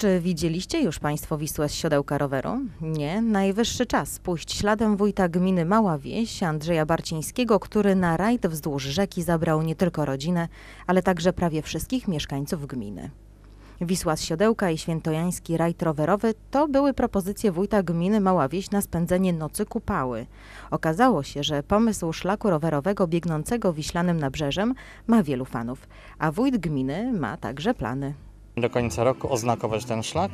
Czy widzieliście już Państwo Wisłę z siodełka roweru? Nie? Najwyższy czas pójść śladem wójta gminy Mała Wieś, Andrzeja Barcińskiego, który na rajd wzdłuż rzeki zabrał nie tylko rodzinę, ale także prawie wszystkich mieszkańców gminy. Wisła z siodełka i świętojański rajd rowerowy to były propozycje wójta gminy Mała Wieś na spędzenie nocy kupały. Okazało się, że pomysł szlaku rowerowego biegnącego wiślanym nabrzeżem ma wielu fanów, a wójt gminy ma także plany. Do końca roku oznakować ten szlak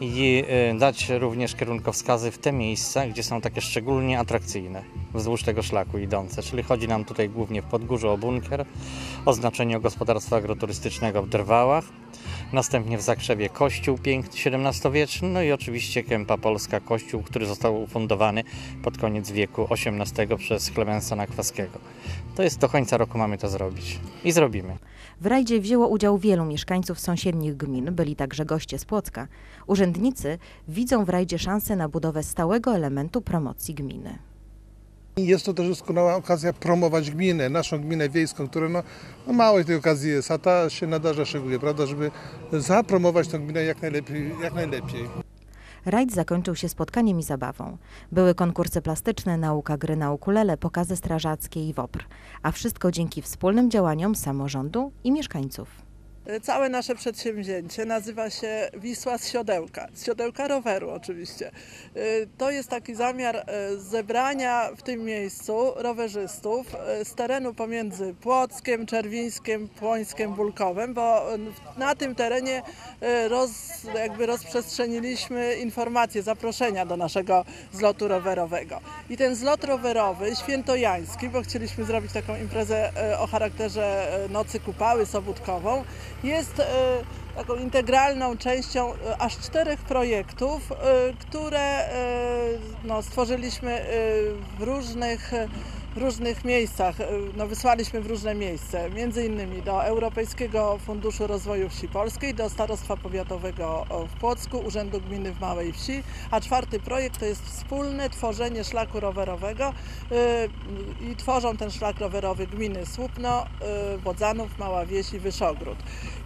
i y, dać również kierunkowskazy w te miejsca, gdzie są takie szczególnie atrakcyjne wzdłuż tego szlaku idące. Czyli chodzi nam tutaj głównie w Podgórzu o bunkier, oznaczenie gospodarstwa agroturystycznego w Drwałach, następnie w Zakrzewie kościół XVII-wieczny, no i oczywiście Kępa Polska, kościół, który został ufundowany pod koniec wieku XVIII przez Klemensa Nakwaskiego. To jest do końca roku mamy to zrobić i zrobimy. W rajdzie wzięło udział wielu mieszkańców sąsiednich gmin, byli także goście z Płocka. Urzędnicy widzą w rajdzie szansę na budowę stałego elementu promocji gminy. Jest to też doskonała okazja promować gminę, naszą gminę wiejską, która no, no mało tej okazji jest, a ta się nadarza szczególnie, prawda, żeby zapromować tę gminę jak najlepiej. Jak najlepiej. Rajd zakończył się spotkaniem i zabawą. Były konkursy plastyczne, nauka gry na ukulele, pokazy strażackie i WOPR. A wszystko dzięki wspólnym działaniom samorządu i mieszkańców. Całe nasze przedsięwzięcie nazywa się Wisła z siodełka, z siodełka roweru oczywiście. Y, To jest taki zamiar y, zebrania w tym miejscu rowerzystów z terenu pomiędzy Płockiem, Czerwińskiem, Płońskiem, Bulkowem, bo na tym terenie roz, jakby rozprzestrzeniliśmy informacje, zaproszenia do naszego zlotu rowerowego. I ten zlot rowerowy, świętojański, bo chcieliśmy zrobić taką imprezę o charakterze nocy kupały sobótkową, jest e, taką integralną częścią e, aż czterech projektów, e, które no, stworzyliśmy w różnych, różnych miejscach, e, no, wysłaliśmy w różne miejsca, między innymi do Europejskiego Funduszu Rozwoju Wsi Polskiej, do Starostwa Powiatowego w Płocku, Urzędu Gminy w Małej Wsi, a czwarty projekt to jest wspólne tworzenie szlaku rowerowego e, i tworzą ten szlak rowerowy gminy Słupno, e, Bodzanów, Mała Wieś i Wyszogród.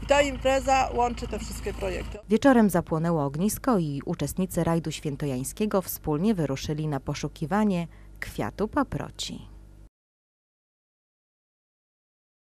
I ta impreza łączy te wszystkie projekty. Wieczorem zapłonęło ognisko i uczestnicy rajdu świętojańskiego wspólnie wyruszyli na poszukiwanie kwiatu paproci.